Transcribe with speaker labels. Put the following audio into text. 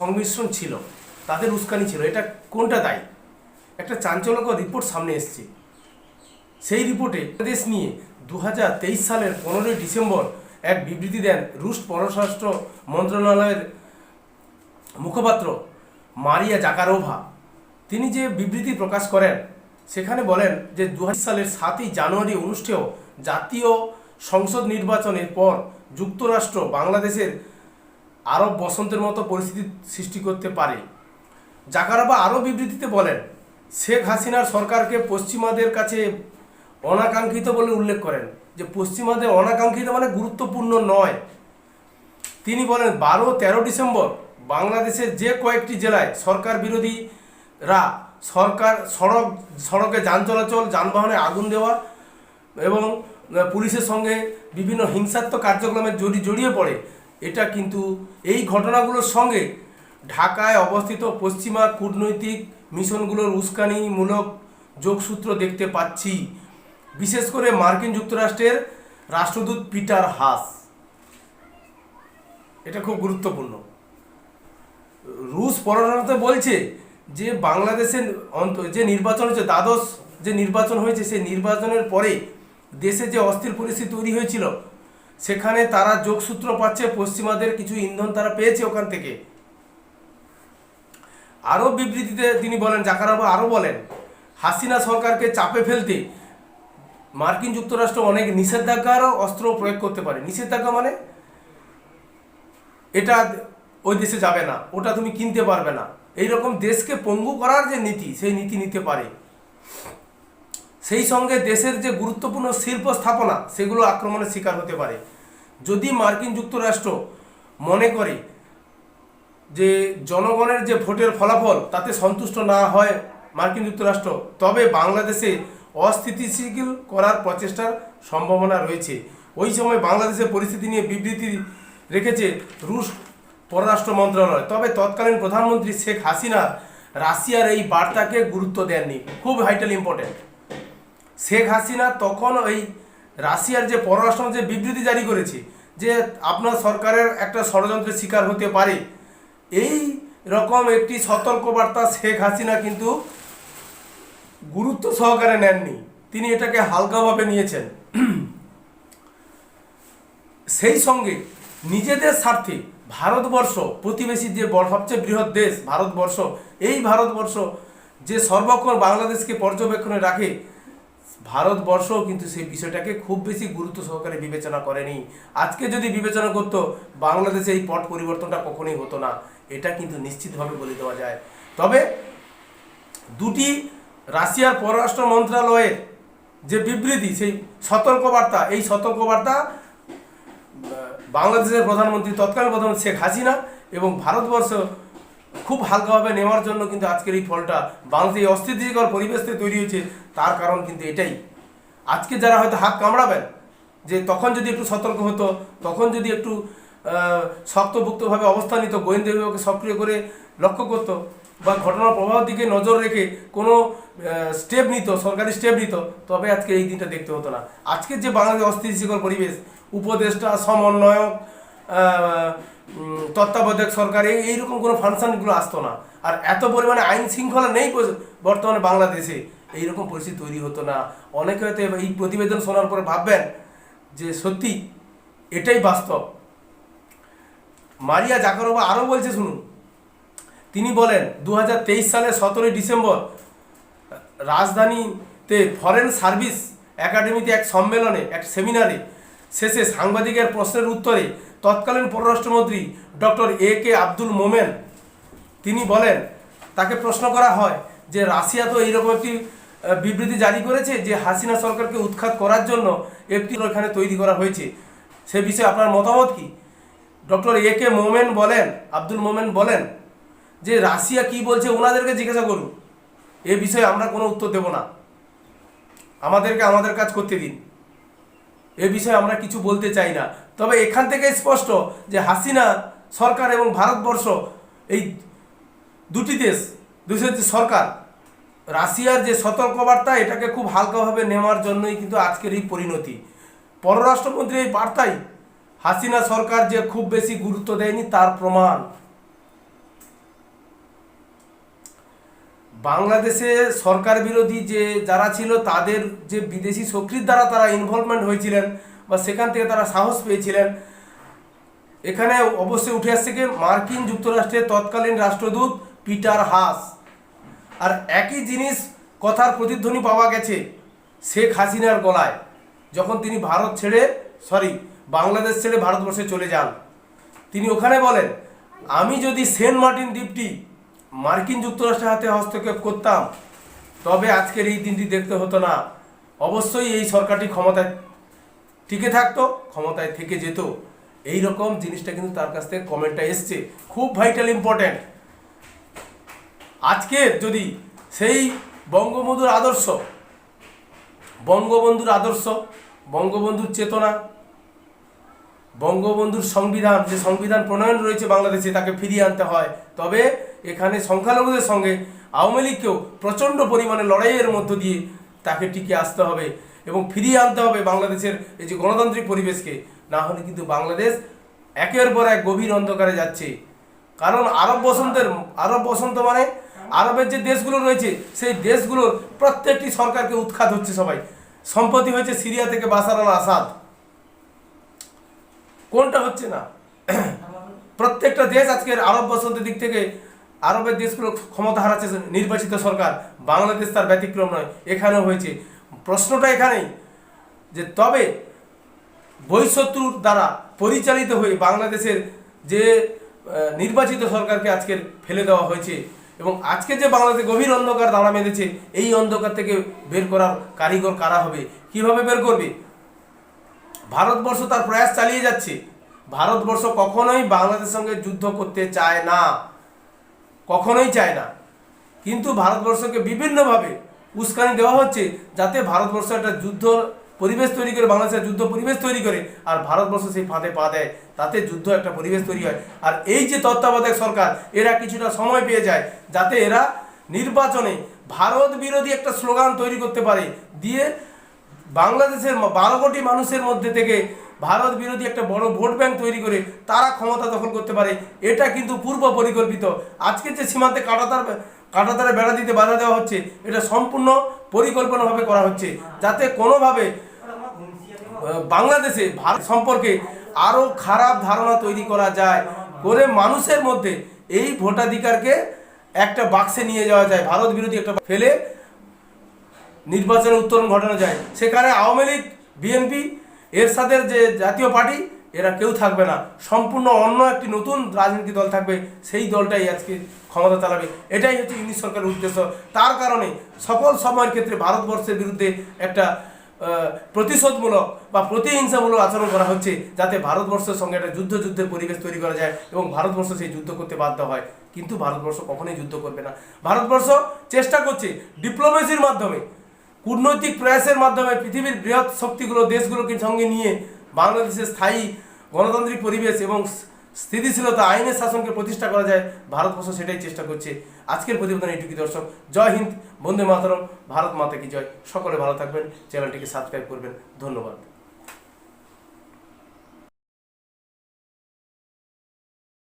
Speaker 1: সংমিশ্রণ ছিল, তাদের উস্কানি ছিল। এটা কোনটা দায়ী? একটা চাঞ্চল্যকর রিপোর্ট সামনে এসছে। সেই রিপোর্টে দেশ নিয়ে দু হাজার তেইশ সালের পনেরোই ডিসেম্বর এক বিবৃতি দেন রুশ পররাষ্ট্র মন্ত্রণালয়ের মুখপাত্র মারিয়া জাকারোভা। তিনি যে বিবৃতি প্রকাশ করেন, সেখানে বলেন যে দু সালের সাতই জানুয়ারি অনুষ্ঠেয় জাতীয় সংসদ নির্বাচনের পর যুক্তরাষ্ট্র বাংলাদেশের আরব বসন্তের মতো পরিস্থিতি সৃষ্টি করতে পারে। জাকারাবা আরও বিবৃতিতে বলেন, শেখ হাসিনার সরকারকে পশ্চিমাদের কাছে অনাকাঙ্ক্ষিত বলে উল্লেখ করেন। যে পশ্চিমাদের অনাকাঙ্ক্ষিত মানে গুরুত্বপূর্ণ নয়। তিনি বলেন, বারো তেরো ডিসেম্বর বাংলাদেশের যে কয়েকটি জেলায় সরকার বিরোধীরা সরকার সড়ক, সড়কে যান চলাচল, যানবাহনে আগুন দেওয়া এবং পুলিশের সঙ্গে বিভিন্ন হিংসাত্মক কার্যক্রমে জড়িয়ে পড়ে। এটা কিন্তু এই ঘটনাগুলোর সঙ্গে ঢাকায় অবস্থিত পশ্চিমা কূটনৈতিক মিশনগুলোর উস্কানিমূলক যোগসূত্র দেখতে পাচ্ছি, বিশেষ করে মার্কিন যুক্তরাষ্ট্রের রাষ্ট্রদূত পিটার হাস। এটা খুব গুরুত্বপূর্ণ। রুশ পররাষ্ট্র বলছে যে বাংলাদেশের অন্ত, যে নির্বাচন হয়েছে, দ্বাদশ যে নির্বাচন হয়েছে, সেই নির্বাচনের পরে দেশে যে অস্থির পরিস্থিতি তৈরি হয়েছিল সেখানে তারা যোগসূত্র পাচ্ছে, পশ্চিমাদের কিছু ইন্ধন তারা পেয়েছে ওখান থেকে। আরও বিবৃতিতে তিনি বলেন, জাকারাবা আরও বলেন, হাসিনা সরকারকে চাপে ফেলতে মার্কিন যুক্তরাষ্ট্র অনেক নিষেধাজ্ঞারও অস্ত্র প্রয়োগ করতে পারে। নিষেধাজ্ঞা মানে এটা ওই দেশে যাবে না, ওটা তুমি কিনতে পারবে না। এই রকম দেশকে পঙ্গু করার যে নীতি, সেই নীতি নিতে পারে। সেই সঙ্গে দেশের যে গুরুত্বপূর্ণ শিল্প স্থাপনা, সেগুলো আক্রমণের শিকার হতে পারে। যদি মার্কিন যুক্তরাষ্ট্র মনে করে যে জনগণের যে ভোটের ফলাফল, তাতে সন্তুষ্ট না হয় মার্কিন যুক্তরাষ্ট্র, তবে বাংলাদেশে অস্থিতিশীল করার প্রচেষ্টার সম্ভাবনা রয়েছে। ওই সময় বাংলাদেশের পরিস্থিতি নিয়ে বিবৃতি রেখেছে রুশ পররাষ্ট্র মন্ত্রণালয়। তবে তৎকালীন প্রধানমন্ত্রী শেখ হাসিনা রাশিয়ার এই বার্তাকে গুরুত্ব দেননি। খুব হাইটাল ইম্পর্টেন্ট। শেখ হাসিনা তখন ওই রাশিয়ার যে পররাষ্ট্র যে বিবৃতি জারি করেছে যে আপনার সরকারের একটা ষড়যন্ত্রের শিকার হতে পারে, এই রকম একটি সতর্কবার্তা শেখ হাসিনা কিন্তু গুরুত্ব সহকারে নেননি। তিনি এটাকে হালকাভাবে নিয়েছেন। সেই সঙ্গে নিজেদের স্বার্থে ভারতবর্ষ প্রতিবেশী যে সবচেয়ে বৃহৎ দেশ ভারতবর্ষ, এই ভারতবর্ষ যে সর্বক্ষণ বাংলাদেশকে পর্যবেক্ষণে রাখে ভারতবর্ষও কিন্তু সেই বিষয়টাকে খুব বেশি গুরুত্ব সহকারে বিবেচনা করেনি। আজকে যদি বিবেচনা করতো, বাংলাদেশে এই পট পরিবর্তনটা কখনোই হতো না। এটা কিন্তু নিশ্চিতভাবে বলে দেওয়া যায়। তবে দুটি রাশিয়ার পররাষ্ট্র মন্ত্রণালয়ের যে বিবৃতি, সেই সতর্কবার্তা, এই সতর্কবার্তা বাংলাদেশের প্রধানমন্ত্রী তৎকালীন প্রধানমন্ত্রী শেখ হাসিনা এবং ভারতবর্ষ খুব হালকাভাবে নেওয়ার জন্য কিন্তু আজকের এই ফলটা বাংলাদেশে অস্থিতিকর পরিবেশতে তৈরি হয়েছে, তার কারণ কিন্তু এটাই। আজকে যারা হয়তো হাত কামড়াবেন, যে তখন যদি একটু সতর্ক হতো, তখন যদি একটু শক্তভুক্তভাবে অবস্থান নিত গোয়েন্দা বিভাগকে সক্রিয় করে লক্ষ্য করতো বা ঘটনার প্রভাবের দিকে নজর রেখে কোনো স্টেপ নিত, সরকারি স্টেপ নিত, তবে আজকে এই দিনটা দেখতে হতো না। আজকে যে বাংলাদেশ অস্থিতিশীল পরিবেশ, উপদেষ্টা, সমন্বয়ক তত্ত্বাবধায়ক সরকার, এই এইরকম কোনো ফাংশনগুলো আসতো না। আর এত পরিমাণে আইন শৃঙ্খলা নেই বর্তমানে বাংলাদেশে। এইরকম পরিস্থিতি তৈরি হতো না। অনেকে হয়তো এই প্রতিবেদন শোনার পরে ভাববেন যে সত্যি এটাই বাস্তব। মারিয়া জাকারোবা আরও বলছে, শুনুন। তিনি বলেন দু হাজার তেইশ সালের সতেরোই ডিসেম্বর, রাজধানীতে ফরেন সার্ভিস একাডেমিতে এক সম্মেলনে, এক সেমিনারে শেষে সাংবাদিকের প্রশ্নের উত্তরে তৎকালীন পররাষ্ট্রমন্ত্রী ডক্টর এ কে আব্দুল মোমেন, তিনি বলেন, তাকে প্রশ্ন করা হয় যে রাশিয়া তো এইরকম একটি বিবৃতি জারি করেছে যে হাসিনা সরকারকে উৎখাত করার জন্য একটি এখানে তৈরি করা হয়েছে। সে বিষয়ে আপনার মতামত কি? ডক্টর এ কে মোমেন বলেন, আব্দুল মোমেন বলেন যে রাশিয়া কি বলছে ওনাদেরকে জিজ্ঞাসা করুন। এ বিষয়ে আমরা কোনো উত্তর দেব না। আমাদেরকে আমাদের কাজ করতে দিন। এ বিষয়ে আমরা কিছু বলতে চাই না। তবে এখান থেকে স্পষ্ট যে হাসিনা সরকার এবং ভারতবর্ষ এই দুটি দেশ যে সরকার, রাশিয়ার যে সতর্কবার্তা, এটাকে খুব হালকাভাবে নেওয়ার জন্যই কিন্তু আজকের এই পরিণতি। পররাষ্ট্রমন্ত্রী এই বার্তাই হাসিনা সরকার যে খুব বেশি গুরুত্ব দেয়নি, তার প্রমাণ বাংলাদেশে সরকার বিরোধী যে যারা ছিল, তাদের যে বিদেশি শক্তির দ্বারা তারা ইনভলভমেন্ট হয়েছিলেন বা সেখান থেকে তারা সাহস পেয়েছিলেন। এখানে অবশ্যই উঠে আসছে কি, মার্কিন যুক্তরাষ্ট্রের তৎকালীন রাষ্ট্রদূত পিটার হাস। আর একই জিনিস কথার প্রতিধ্বনি পাওয়া গেছে শেখ হাসিনার গলায়, যখন তিনি ভারত ছেড়ে সরি বাংলাদেশ ছেড়ে ভারতবর্ষে চলে যান। তিনি ওখানে বলেন, আমি যদি সেন্ট মার্টিন দ্বীপটি মার্কিন যুক্তরাষ্ট্রের হাতে হস্তক্ষেপ করতাম, তবে আজকের এই দিনটি দেখতে হতো না। অবশ্যই এই সরকারটি ক্ষমতায় টিকে থাকতো, ক্ষমতায় থেকে যেত। এই রকম জিনিসটা কিন্তু তার কাছ থেকে কমেন্টটা এসছে। খুব ভাইটাল ইম্পর্ট্যান্ট। আজকের যদি সেই বঙ্গবন্ধুর আদর্শ বঙ্গবন্ধুর আদর্শ, বঙ্গবন্ধুর চেতনা বঙ্গবন্ধুর সংবিধান, যে সংবিধান প্রণয়ন রয়েছে বাংলাদেশে, তাকে ফিরিয়ে আনতে হয়। তবে এখানে সংখ্যালঘুদের সঙ্গে আওয়ামী লীগকেও প্রচণ্ড পরিমাণে লড়াইয়ের মধ্য দিয়ে তাকে টিকে আসতে হবে এবং ফিরিয়ে আনতে হবে বাংলাদেশের এই যে গণতান্ত্রিক পরিবেশকে। না হলে কিন্তু বাংলাদেশ একের পর এক গভীর অন্ধকারে যাচ্ছে। কারণ আরব বসন্তের, আরব বসন্ত মানে আরবের যে দেশগুলো রয়েছে, সেই দেশগুলোর প্রত্যেকটি সরকারকে উৎখাত হচ্ছে সবাই। সম্পত্তি হয়েছে সিরিয়া থেকে বাসার আল আসাদ। কোনটা হচ্ছে না? প্রত্যেকটা দেশ আজকের আরব বসন্তের দিক থেকে আরবের দেশগুলো ক্ষমতা হারাচ্ছে নির্বাচিত সরকার, বাংলাদেশ তার ব্যতিক্রম নয়, এখানেও হয়েছে। প্রশ্নটা এখানেই যে তবে বৈশত্রুর দ্বারা পরিচালিত হয়ে বাংলাদেশের যে নির্বাচিত সরকারকে আজকের ফেলে দেওয়া হয়েছে এবং আজকে যে বাংলাদেশে গভীর অন্ধকার দাঁড়া মেঁধেছে, এই অন্ধকার থেকে বের করার কারিগর কারা হবে? কীভাবে বের করবে? ভারতবর্ষ তার প্রয়াস চালিয়ে যাচ্ছে। ভারতবর্ষ কখনোই বাংলাদেশের সঙ্গে যুদ্ধ করতে চায় না। কখনোই চায় না। কিন্তু ভারতবর্ষকে বিভিন্নভাবে উস্কানি দেওয়া হচ্ছে যাতে ভারতবর্ষ একটা যুদ্ধ পরিবেশ তৈরি করে বাংলাদেশের যুদ্ধ পরিবেশ তৈরি করে আর ভারতবর্ষ সেই ফাঁদে পা দেয়। তাতে যুদ্ধ একটা পরিবেশ তৈরি হয়। আর এই যে তত্ত্বাবধায়ক সরকার, এরা কিছুটা সময় পেয়ে যায় যাতে এরা নির্বাচনে ভারত বিরোধী একটা স্লোগান তৈরি করতে পারে। দিয়ে বাংলাদেশের বারো কোটি মানুষের মধ্যে থেকে ভারত বিরোধী একটা বড় ভোট ব্যাংক তৈরি করে তারা ক্ষমতা দখল করতে পারে, এটা কিন্তু পূর্ব পরিকল্পিত। আজকে যে সীমান্তে কাটাতার, কাটাতারে বেড়া দিতে বাধা দেওয়া হচ্ছে, এটা সম্পূর্ণ পরিকল্পনাভাবে করা হচ্ছে। যাতে কোনোভাবে বাংলাদেশে ভারত সম্পর্কে আরও খারাপ ধারণা তৈরি করা যায়, করে মানুষের মধ্যে এই ভোটাধিকারকে একটা বাক্সে নিয়ে যাওয়া যায়। ভারত বিরোধী একটা ফেলে নির্বাচনে উত্তরণ ঘটানো যায়। সেখানে আওয়ামী লীগ, বিএনপি, এর সাথে যে জাতীয় পার্টি, এরা কেউ থাকবে না। সম্পূর্ণ অন্য একটি নতুন রাজনীতি দল থাকবে। সেই দলটাই আজকে ক্ষমতা চালাবে। এটাই হচ্ছে ইংলিশ সরকারের উদ্দেশ্য। তার কারণে সকল সময়ের ক্ষেত্রে ভারতবর্ষের বিরুদ্ধে একটা প্রতিশোধমূলক বা প্রতিহিংসামূলক আচরণ করা হচ্ছে যাতে ভারতবর্ষের সঙ্গে একটা যুদ্ধ যুদ্ধের পরিবেশ তৈরি করা যায় এবং ভারতবর্ষ সেই যুদ্ধ করতে বাধ্য হয়। কিন্তু ভারতবর্ষ কখনোই যুদ্ধ করবে না। ভারতবর্ষ চেষ্টা করছে ডিপ্লোমেসির মাধ্যমে কূটনৈতিক প্রয়াসের মাধ্যমে পৃথিবীর বৃহৎ শক্তিগুলো, দেশগুলোকে সঙ্গে নিয়ে বাংলাদেশের স্থায়ী গণতান্ত্রিক পরিবেশ এবং স্থিতিশীলতা আইনের শাসনকে প্রতিষ্ঠা করা যায়, ভারতবর্ষ সেটাই চেষ্টা করছে। আজকের প্রতিবেদন এইটুকু দর্শক। জয় হিন্দ, বন্দে মাতরম, ভারত মাতা কি জয়। সকলে ভালো থাকবেন, চ্যানেলটিকে সাবস্ক্রাইব করবেন। ধন্যবাদ।